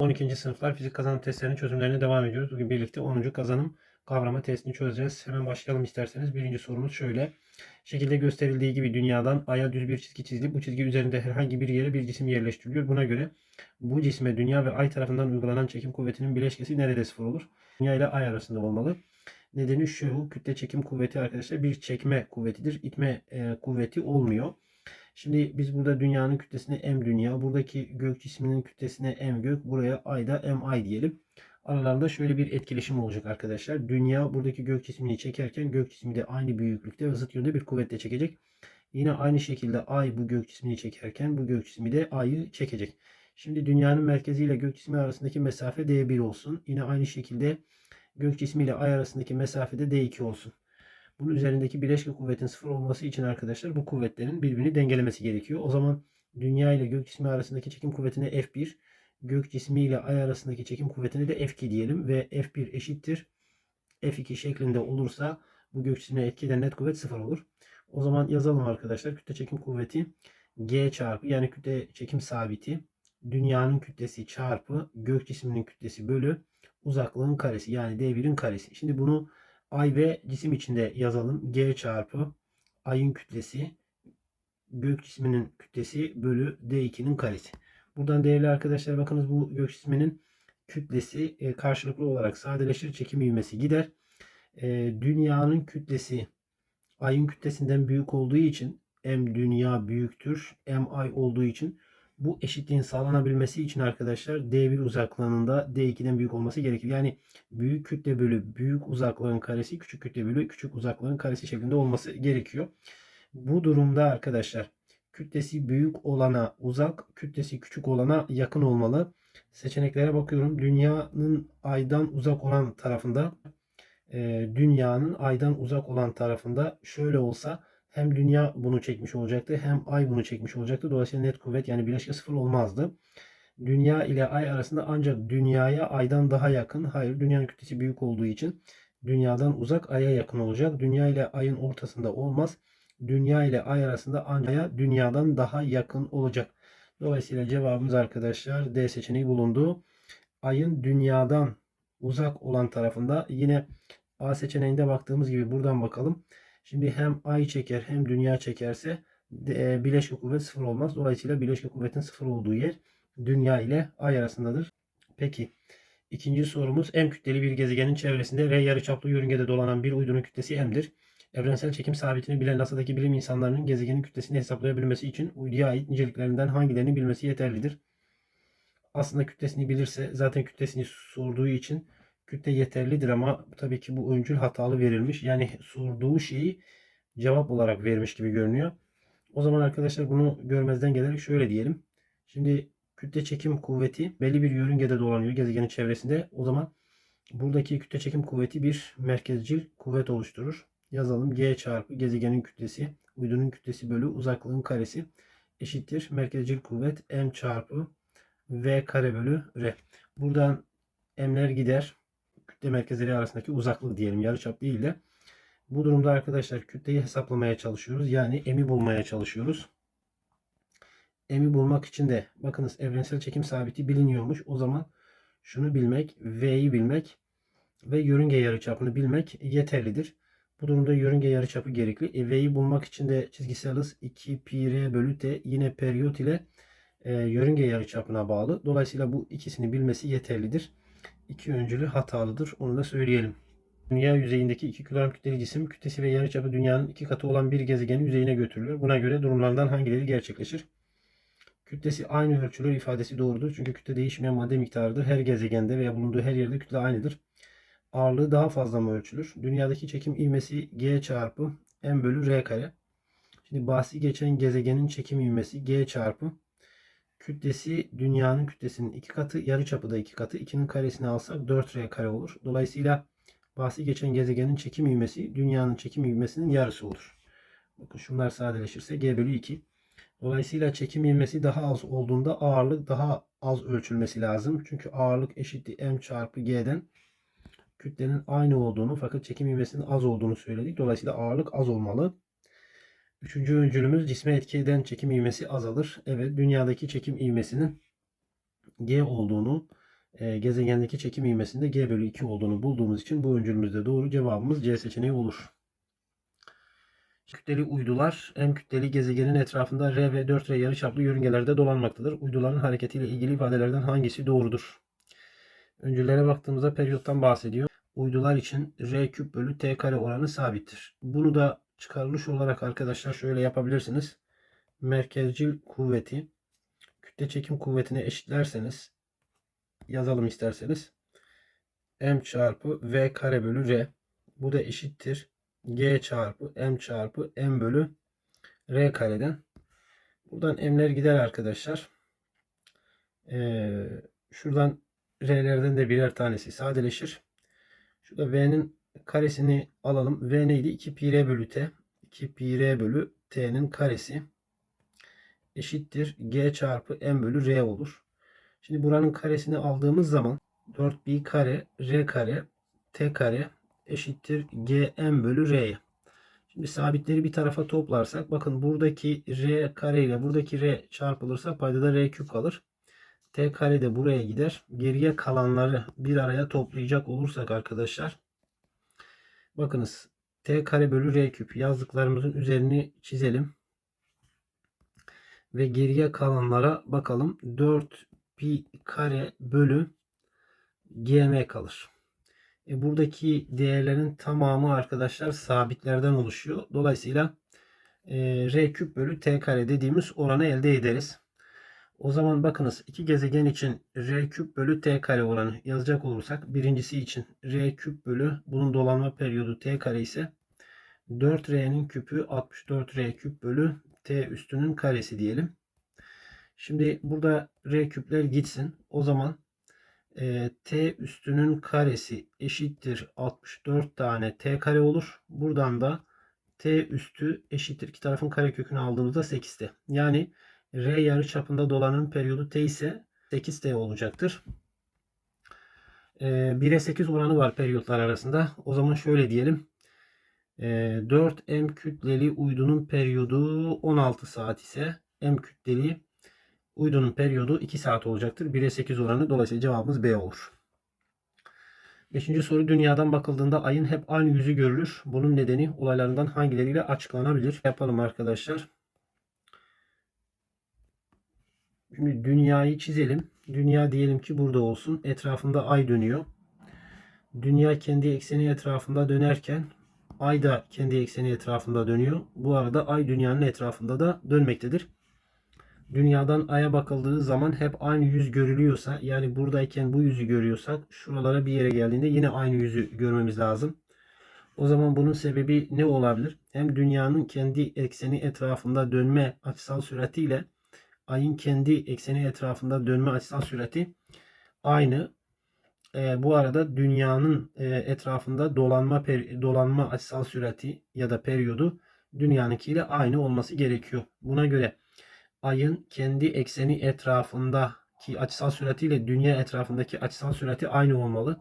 12. sınıflar fizik kazanım testlerinin çözümlerine devam ediyoruz. Bugün birlikte 10. kazanım kavrama testini çözeceğiz. Hemen başlayalım isterseniz. Birinci sorumuz şöyle. Şekilde gösterildiği gibi dünyadan aya düz bir çizgi çizilip bu çizgi üzerinde herhangi bir yere bir cisim yerleştiriliyor. Buna göre bu cisme dünya ve ay tarafından uygulanan çekim kuvvetinin bileşkesi nerede sıfır olur? Dünya ile ay arasında olmalı. Nedeni şu kütle çekim kuvveti arkadaşlar bir çekme kuvvetidir. İtme e, kuvveti olmuyor. Şimdi biz burada dünyanın kütlesine m dünya, buradaki gök cisminin kütlesine m gök, buraya ayda m ay diyelim. Aralarında şöyle bir etkileşim olacak arkadaşlar. Dünya buradaki gök cismini çekerken gök cismi de aynı büyüklükte ve zıt yönde bir kuvvetle çekecek. Yine aynı şekilde ay bu gök cismini çekerken bu gök cismi de ayı çekecek. Şimdi dünyanın merkezi ile gök cismi arasındaki mesafe d1 olsun. Yine aynı şekilde gök cismi ile ay arasındaki mesafe de d2 olsun. Bunun üzerindeki bileşke kuvvetin sıfır olması için arkadaşlar bu kuvvetlerin birbirini dengelemesi gerekiyor. O zaman dünya ile gök cismi arasındaki çekim kuvvetine F1, gök cismi ile ay arasındaki çekim kuvvetine de F2 diyelim ve F1 eşittir F2 şeklinde olursa bu gök cismine etki eden net kuvvet sıfır olur. O zaman yazalım arkadaşlar. Kütle çekim kuvveti G çarpı yani kütle çekim sabiti dünyanın kütlesi çarpı gök cisminin kütlesi bölü uzaklığın karesi yani D1'in karesi. Şimdi bunu ay ve cisim içinde yazalım. G çarpı ayın kütlesi gök cisminin kütlesi bölü D2'nin karesi. Buradan değerli arkadaşlar bakınız bu gök cisminin kütlesi e, karşılıklı olarak sadeleşir. Çekim ivmesi gider. E, dünyanın kütlesi ayın kütlesinden büyük olduğu için m dünya büyüktür. m ay olduğu için bu eşitliğin sağlanabilmesi için arkadaşlar D1 uzaklığında D2'den büyük olması gerekir. Yani büyük kütle bölü büyük uzaklığın karesi küçük kütle bölü küçük uzaklığın karesi şeklinde olması gerekiyor. Bu durumda arkadaşlar kütlesi büyük olana uzak, kütlesi küçük olana yakın olmalı. Seçeneklere bakıyorum. Dünyanın aydan uzak olan tarafında e, dünyanın aydan uzak olan tarafında şöyle olsa hem dünya bunu çekmiş olacaktı hem ay bunu çekmiş olacaktı. Dolayısıyla net kuvvet yani bileşke sıfır olmazdı. Dünya ile ay arasında ancak dünyaya aydan daha yakın. Hayır dünyanın kütlesi büyük olduğu için dünyadan uzak aya yakın olacak. Dünya ile ayın ortasında olmaz. Dünya ile ay arasında ancak dünyadan daha yakın olacak. Dolayısıyla cevabımız arkadaşlar D seçeneği bulundu. Ayın dünyadan uzak olan tarafında yine A seçeneğinde baktığımız gibi buradan bakalım. Şimdi hem ay çeker hem dünya çekerse de, bileşke kuvvet sıfır olmaz. Dolayısıyla bileşke kuvvetin sıfır olduğu yer dünya ile ay arasındadır. Peki ikinci sorumuz M kütleli bir gezegenin çevresinde R yarıçaplı yörüngede dolanan bir uydunun kütlesi M'dir. Evrensel çekim sabitini bilen NASA'daki bilim insanlarının gezegenin kütlesini hesaplayabilmesi için uyduya ait niceliklerinden hangilerini bilmesi yeterlidir. Aslında kütlesini bilirse zaten kütlesini sorduğu için kütle yeterlidir ama tabii ki bu öncül hatalı verilmiş. Yani sorduğu şeyi cevap olarak vermiş gibi görünüyor. O zaman arkadaşlar bunu görmezden gelerek şöyle diyelim. Şimdi kütle çekim kuvveti belli bir yörüngede dolanıyor gezegenin çevresinde. O zaman buradaki kütle çekim kuvveti bir merkezcil kuvvet oluşturur. Yazalım G çarpı gezegenin kütlesi uydunun kütlesi bölü uzaklığın karesi eşittir. Merkezcil kuvvet M çarpı V kare bölü R. Buradan M'ler gider kütle merkezleri arasındaki uzaklık diyelim. Yarıçap değil de. Bu durumda arkadaşlar kütleyi hesaplamaya çalışıyoruz. Yani m'i bulmaya çalışıyoruz. M'i bulmak için de bakınız evrensel çekim sabiti biliniyormuş. O zaman şunu bilmek, V'yi bilmek ve yörünge yarıçapını bilmek yeterlidir. Bu durumda yörünge yarıçapı gerekli. E, V'yi bulmak için de çizgisel hız 2 pi r bölü t yine periyot ile e, yörünge yarıçapına bağlı. Dolayısıyla bu ikisini bilmesi yeterlidir iki öncülü hatalıdır. Onu da söyleyelim. Dünya yüzeyindeki iki kilogram kütleli cisim kütlesi ve yarıçapı dünyanın iki katı olan bir gezegenin yüzeyine götürülür. Buna göre durumlardan hangileri gerçekleşir? Kütlesi aynı ölçülür ifadesi doğrudur. Çünkü kütle değişmeyen madde miktarıdır. Her gezegende veya bulunduğu her yerde kütle aynıdır. Ağırlığı daha fazla mı ölçülür? Dünyadaki çekim ivmesi G çarpı M bölü R kare. Şimdi bahsi geçen gezegenin çekim ivmesi G çarpı kütlesi dünyanın kütlesinin iki katı, yarıçapı da iki katı. 2'nin karesini alsak 4R kare olur. Dolayısıyla bahsi geçen gezegenin çekim ivmesi dünyanın çekim ivmesinin yarısı olur. Bakın şunlar sadeleşirse G bölü 2. Dolayısıyla çekim ivmesi daha az olduğunda ağırlık daha az ölçülmesi lazım. Çünkü ağırlık eşittir M çarpı G'den kütlenin aynı olduğunu fakat çekim ivmesinin az olduğunu söyledik. Dolayısıyla ağırlık az olmalı. Üçüncü öncülümüz cisme etki çekim ivmesi azalır. Evet dünyadaki çekim ivmesinin G olduğunu e, gezegendeki çekim ivmesinde G bölü 2 olduğunu bulduğumuz için bu öncülümüzde doğru cevabımız C seçeneği olur. Kütleli uydular M kütleli gezegenin etrafında R ve 4R yarıçaplı yörüngelerde dolanmaktadır. Uyduların hareketiyle ilgili ifadelerden hangisi doğrudur? Öncüllere baktığımızda periyottan bahsediyor. Uydular için R küp bölü T kare oranı sabittir. Bunu da çıkarılış olarak arkadaşlar şöyle yapabilirsiniz. Merkezcil kuvveti kütle çekim kuvvetine eşitlerseniz yazalım isterseniz. M çarpı V kare bölü R. Bu da eşittir. G çarpı M çarpı M bölü R kareden. Buradan M'ler gider arkadaşlar. Ee, şuradan R'lerden de birer tanesi sadeleşir. Şurada V'nin karesini alalım. V neydi? 2 pi R bölü T. 2 pi R bölü T'nin karesi eşittir. G çarpı M bölü R olur. Şimdi buranın karesini aldığımız zaman 4 kare R kare T kare eşittir GM bölü R'ye. Şimdi sabitleri bir tarafa toplarsak bakın buradaki R kare ile buradaki R çarpılırsa paydada R küp kalır. T kare de buraya gider. Geriye kalanları bir araya toplayacak olursak arkadaşlar bakınız T kare bölü R küp yazdıklarımızın üzerini çizelim. Ve geriye kalanlara bakalım. 4 pi kare bölü gm kalır. E buradaki değerlerin tamamı arkadaşlar sabitlerden oluşuyor. Dolayısıyla e, r küp bölü t kare dediğimiz oranı elde ederiz. O zaman bakınız iki gezegen için r küp bölü t kare oranı yazacak olursak birincisi için r küp bölü bunun dolanma periyodu t kare ise 4r'nin küpü 64r küp bölü t üstünün karesi diyelim. Şimdi burada r küpler gitsin. O zaman e, t üstünün karesi eşittir 64 tane t kare olur. Buradan da t üstü eşittir iki tarafın karekökünü aldığımızda 8t. Yani r yarı çapında dolanın periyodu t ise 8t olacaktır. E, 1'e 8 oranı var periyotlar arasında. O zaman şöyle diyelim. E, 4m kütleli uydunun periyodu 16 saat ise m kütleli Uydunun periyodu 2 saat olacaktır. 1'e 8 oranı. Dolayısıyla cevabımız B olur. Beşinci soru dünyadan bakıldığında ayın hep aynı yüzü görülür. Bunun nedeni olaylarından hangileriyle açıklanabilir? Yapalım arkadaşlar. Şimdi dünyayı çizelim. Dünya diyelim ki burada olsun. Etrafında ay dönüyor. Dünya kendi ekseni etrafında dönerken ay da kendi ekseni etrafında dönüyor. Bu arada ay dünyanın etrafında da dönmektedir dünyadan aya bakıldığı zaman hep aynı yüz görülüyorsa yani buradayken bu yüzü görüyorsak şuralara bir yere geldiğinde yine aynı yüzü görmemiz lazım. O zaman bunun sebebi ne olabilir? Hem dünyanın kendi ekseni etrafında dönme açısal süratiyle ayın kendi ekseni etrafında dönme açısal sürati aynı. E, bu arada dünyanın e, etrafında dolanma dolanma açısal sürati ya da periyodu dünyanınkiyle aynı olması gerekiyor. Buna göre ayın kendi ekseni etrafındaki açısal süratiyle dünya etrafındaki açısal sürati aynı olmalı.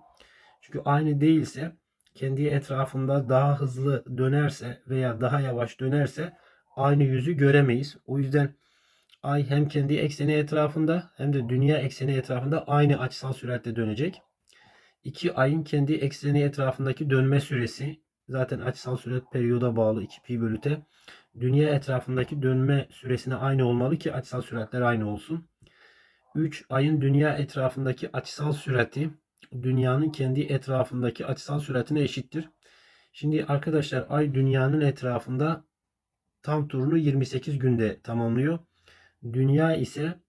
Çünkü aynı değilse kendi etrafında daha hızlı dönerse veya daha yavaş dönerse aynı yüzü göremeyiz. O yüzden ay hem kendi ekseni etrafında hem de dünya ekseni etrafında aynı açısal süratle dönecek. İki ayın kendi ekseni etrafındaki dönme süresi zaten açısal sürat periyoda bağlı 2 pi bölü t dünya etrafındaki dönme süresine aynı olmalı ki açısal süratler aynı olsun. 3 ayın dünya etrafındaki açısal sürati dünyanın kendi etrafındaki açısal süratine eşittir. Şimdi arkadaşlar ay dünyanın etrafında tam turunu 28 günde tamamlıyor. Dünya ise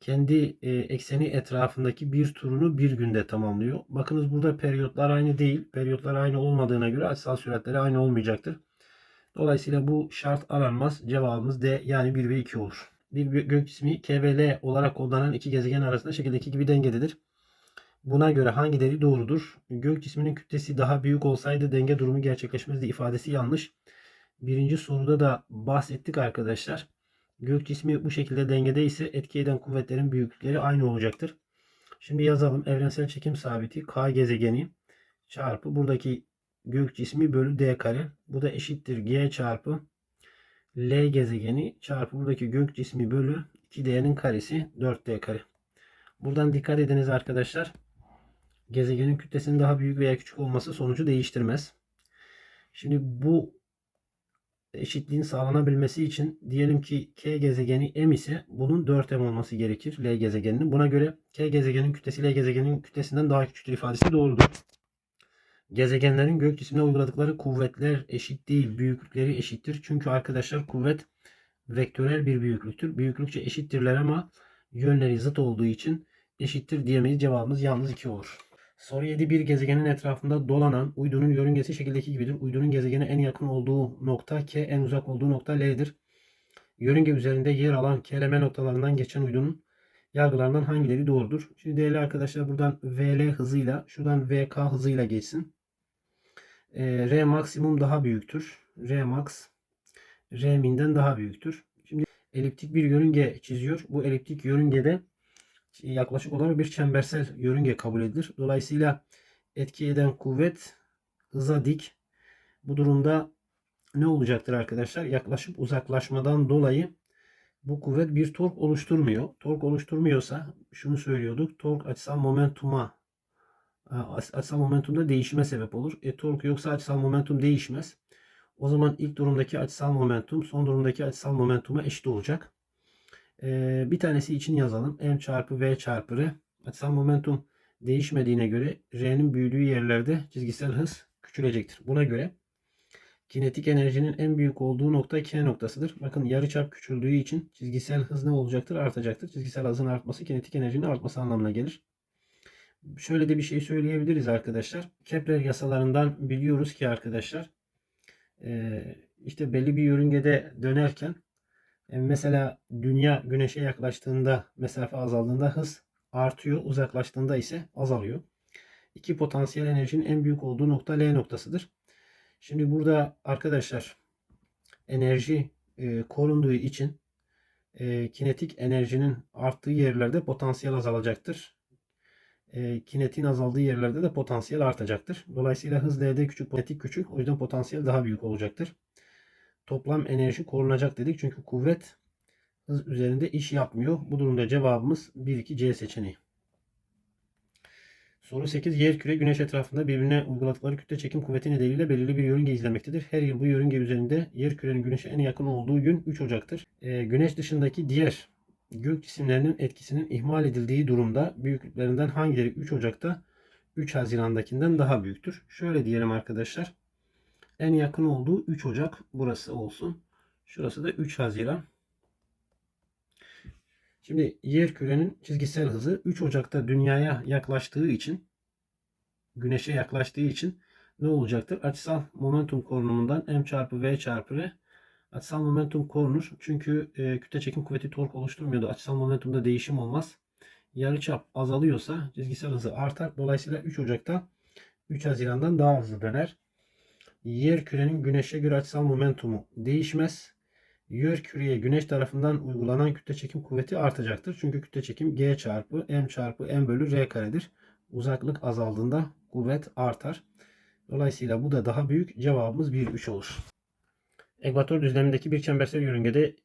kendi e, ekseni etrafındaki bir turunu bir günde tamamlıyor. Bakınız burada periyotlar aynı değil. Periyotlar aynı olmadığına göre açısal süratleri aynı olmayacaktır. Dolayısıyla bu şart aranmaz. Cevabımız D yani 1 ve 2 olur. Bir gök cismi K ve L olarak kodlanan iki gezegen arasında şekildeki gibi dengededir. Buna göre hangileri doğrudur? Gök cisminin kütlesi daha büyük olsaydı denge durumu gerçekleşmezdi ifadesi yanlış. Birinci soruda da bahsettik arkadaşlar. Gök cismi bu şekilde dengede ise etki eden kuvvetlerin büyüklükleri aynı olacaktır. Şimdi yazalım. Evrensel çekim sabiti K gezegeni çarpı buradaki gök cismi bölü d kare. Bu da eşittir g çarpı L gezegeni çarpı buradaki gök cismi bölü 2D'nin karesi 4D kare. Buradan dikkat ediniz arkadaşlar. Gezegenin kütlesinin daha büyük veya küçük olması sonucu değiştirmez. Şimdi bu eşitliğin sağlanabilmesi için diyelim ki K gezegeni M ise bunun 4M olması gerekir L gezegeninin. Buna göre K gezegenin kütlesi L gezegenin kütlesinden daha küçüktür ifadesi doğrudur. Gezegenlerin gök cismine uyguladıkları kuvvetler eşit değil, büyüklükleri eşittir. Çünkü arkadaşlar kuvvet vektörel bir büyüklüktür. Büyüklükçe eşittirler ama yönleri zıt olduğu için eşittir diyemeyiz. Cevabımız yalnız 2 olur. Soru 7. Bir gezegenin etrafında dolanan uydunun yörüngesi şekildeki gibidir. Uydunun gezegene en yakın olduğu nokta K, en uzak olduğu nokta L'dir. Yörünge üzerinde yer alan K, L, M noktalarından geçen uydunun yargılarından hangileri doğrudur? Şimdi değerli arkadaşlar buradan VL hızıyla, şuradan VK hızıyla geçsin. Ee, R maksimum daha büyüktür. R max R min'den daha büyüktür. Şimdi eliptik bir yörünge çiziyor. Bu eliptik yörüngede yaklaşık olarak bir çembersel yörünge kabul edilir. Dolayısıyla etki eden kuvvet hıza dik. Bu durumda ne olacaktır arkadaşlar? Yaklaşıp uzaklaşmadan dolayı bu kuvvet bir tork oluşturmuyor. Tork oluşturmuyorsa şunu söylüyorduk. Tork açısal momentuma e, açısal momentumda değişime sebep olur. E, tork yoksa açısal momentum değişmez. O zaman ilk durumdaki açısal momentum son durumdaki açısal momentuma eşit olacak. Ee, bir tanesi için yazalım. M çarpı V çarpı R. Açısal momentum değişmediğine göre R'nin büyüdüğü yerlerde çizgisel hız küçülecektir. Buna göre kinetik enerjinin en büyük olduğu nokta K noktasıdır. Bakın yarıçap küçüldüğü için çizgisel hız ne olacaktır? Artacaktır. Çizgisel hızın artması kinetik enerjinin artması anlamına gelir. Şöyle de bir şey söyleyebiliriz arkadaşlar. Kepler yasalarından biliyoruz ki arkadaşlar işte belli bir yörüngede dönerken mesela dünya güneşe yaklaştığında mesafe azaldığında hız artıyor. Uzaklaştığında ise azalıyor. İki potansiyel enerjinin en büyük olduğu nokta L noktasıdır. Şimdi burada arkadaşlar enerji e, korunduğu için e, kinetik enerjinin arttığı yerlerde potansiyel azalacaktır. E, kinetiğin azaldığı yerlerde de potansiyel artacaktır. Dolayısıyla hız L'de küçük, kinetik küçük. O yüzden potansiyel daha büyük olacaktır. Toplam enerji korunacak dedik. Çünkü kuvvet hız üzerinde iş yapmıyor. Bu durumda cevabımız 1-2 C seçeneği. Soru 8. Yer küre güneş etrafında birbirine uyguladıkları kütle çekim kuvveti nedeniyle belirli bir yörünge izlemektedir. Her yıl bu yörünge üzerinde yer kürenin güneşe en yakın olduğu gün 3 Ocak'tır. Ee, güneş dışındaki diğer gök cisimlerinin etkisinin ihmal edildiği durumda büyüklüklerinden hangileri 3 Ocak'ta 3 Haziran'dakinden daha büyüktür? Şöyle diyelim arkadaşlar. En yakın olduğu 3 Ocak burası olsun. Şurası da 3 Haziran. Şimdi yer kürenin çizgisel hızı 3 Ocak'ta dünyaya yaklaştığı için güneşe yaklaştığı için ne olacaktır? Açısal momentum korunumundan m çarpı v çarpı r açısal momentum korunur. Çünkü e, kütle çekim kuvveti tork oluşturmuyordu. Açısal momentumda değişim olmaz. Yarıçap azalıyorsa çizgisel hızı artar. Dolayısıyla 3 Ocak'ta 3 Haziran'dan daha hızlı döner. Yer kürenin güneşe göre açısal momentumu değişmez. Yer küreye güneş tarafından uygulanan kütle çekim kuvveti artacaktır. Çünkü kütle çekim G çarpı M çarpı M bölü R karedir. Uzaklık azaldığında kuvvet artar. Dolayısıyla bu da daha büyük. Cevabımız 1-3 olur. Ekvator düzlemindeki bir çembersel yörüngede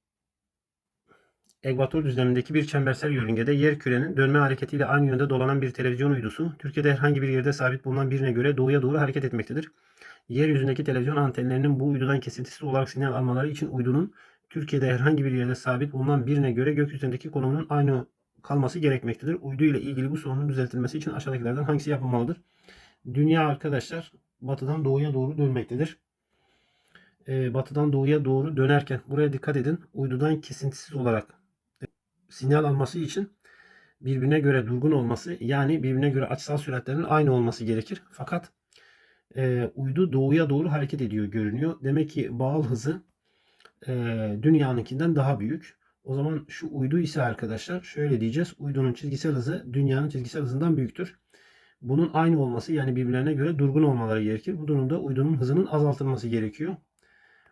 Ekvator düzlemindeki bir çembersel yörüngede yer kürenin dönme hareketiyle aynı yönde dolanan bir televizyon uydusu Türkiye'de herhangi bir yerde sabit bulunan birine göre doğuya doğru hareket etmektedir. Yeryüzündeki televizyon antenlerinin bu uydudan kesintisiz olarak sinyal almaları için uydunun Türkiye'de herhangi bir yerde sabit bulunan birine göre gökyüzündeki konumunun aynı kalması gerekmektedir. Uydu ile ilgili bu sorunun düzeltilmesi için aşağıdakilerden hangisi yapılmalıdır? Dünya arkadaşlar batıdan doğuya doğru dönmektedir. Ee, batıdan doğuya doğru dönerken buraya dikkat edin. Uydudan kesintisiz olarak e, sinyal alması için birbirine göre durgun olması yani birbirine göre açısal süratlerinin aynı olması gerekir. Fakat e, uydu doğuya doğru hareket ediyor görünüyor. Demek ki bağıl hızı e, dünyanınkinden daha büyük. O zaman şu uydu ise arkadaşlar şöyle diyeceğiz. Uydunun çizgisel hızı dünyanın çizgisel hızından büyüktür. Bunun aynı olması yani birbirlerine göre durgun olmaları gerekir. Bu durumda uydunun hızının azaltılması gerekiyor.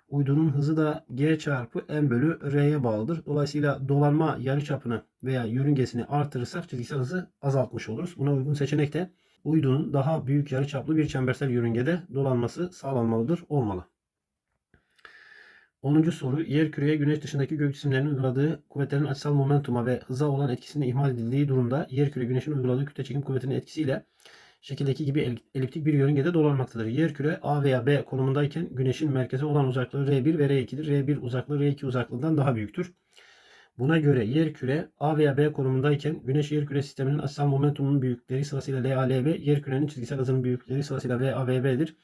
Uydunun hızı da g çarpı m bölü r'ye bağlıdır. Dolayısıyla dolanma yarıçapını veya yörüngesini artırırsak çizgisel hızı azaltmış oluruz. Buna uygun seçenek de uydunun daha büyük yarıçaplı bir çembersel yörüngede dolanması sağlanmalıdır, olmalı. 10. soru. Yer küreye güneş dışındaki gök cisimlerinin uyguladığı kuvvetlerin açısal momentuma ve hıza olan etkisinin ihmal edildiği durumda yer küre güneşin uyguladığı kütle çekim kuvvetinin etkisiyle şekildeki gibi el- eliptik bir yörüngede dolanmaktadır. Yer küre A veya B konumundayken güneşin merkeze olan uzaklığı R1 ve R2'dir. R1 uzaklığı R2 uzaklığından daha büyüktür. Buna göre yer küre A veya B konumundayken güneş yer küre sisteminin açısal momentumunun büyükleri sırasıyla LA, LB, yer kürenin çizgisel hızının büyükleri sırasıyla VA, VB'dir.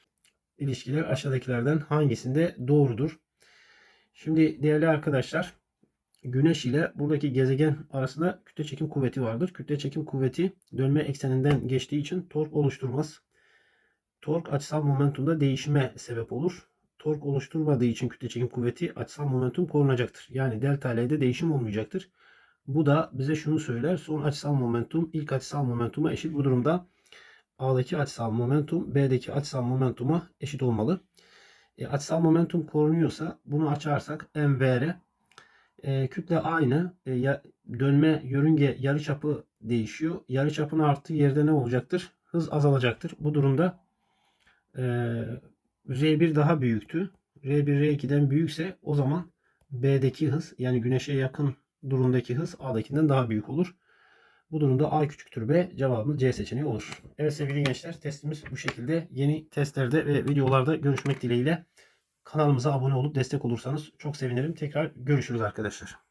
İlişkiler aşağıdakilerden hangisinde doğrudur? Şimdi değerli arkadaşlar Güneş ile buradaki gezegen arasında kütle çekim kuvveti vardır. Kütle çekim kuvveti dönme ekseninden geçtiği için tork oluşturmaz. Tork açısal momentumda değişime sebep olur. Tork oluşturmadığı için kütle çekim kuvveti açısal momentum korunacaktır. Yani delta L'de değişim olmayacaktır. Bu da bize şunu söyler. Son açısal momentum ilk açısal momentuma eşit. Bu durumda A'daki açısal momentum B'deki açısal momentuma eşit olmalı. E, açısal momentum korunuyorsa bunu açarsak MVR e, kütle aynı. E, ya- dönme yörünge yarıçapı değişiyor. Yarıçapın arttığı yerde ne olacaktır? Hız azalacaktır. Bu durumda e, R1 daha büyüktü. R1 R2'den büyükse o zaman B'deki hız yani güneşe yakın durumdaki hız A'dakinden daha büyük olur. Bu durumda A küçüktür B cevabımız C seçeneği olur. Evet sevgili gençler testimiz bu şekilde. Yeni testlerde ve videolarda görüşmek dileğiyle. Kanalımıza abone olup destek olursanız çok sevinirim. Tekrar görüşürüz arkadaşlar.